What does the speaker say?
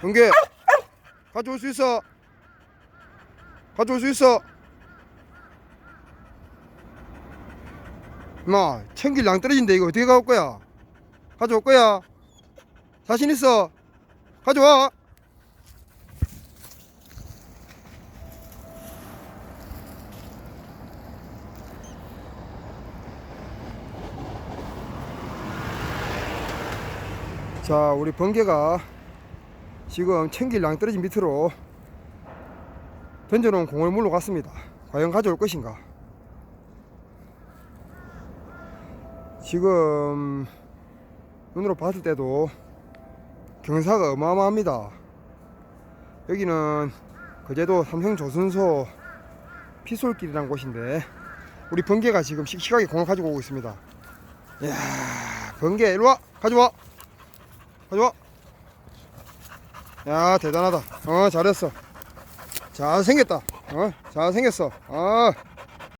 번개 가져올 수 있어. 가져올 수 있어. 마 챙길 양 떨어진데 이거 어떻게 가올 거야? 가져올 거야. 자신 있어. 가져와. 자 우리 번개가 지금 챙길 양 떨어진 밑으로 던져놓은 공을 물러 갔습니다. 과연 가져올 것인가? 지금 눈으로 봤을 때도 경사가 어마어마합니다. 여기는 거제도 삼성 조선소 피솔길이라는 곳인데 우리 번개가 지금 씩씩하게 공을 가지고 오고 있습니다. 이야 번개 일로와! 가져와! 가져와 야 대단하다. 어 잘했어. 잘 생겼다. 어 잘 생겼어. 어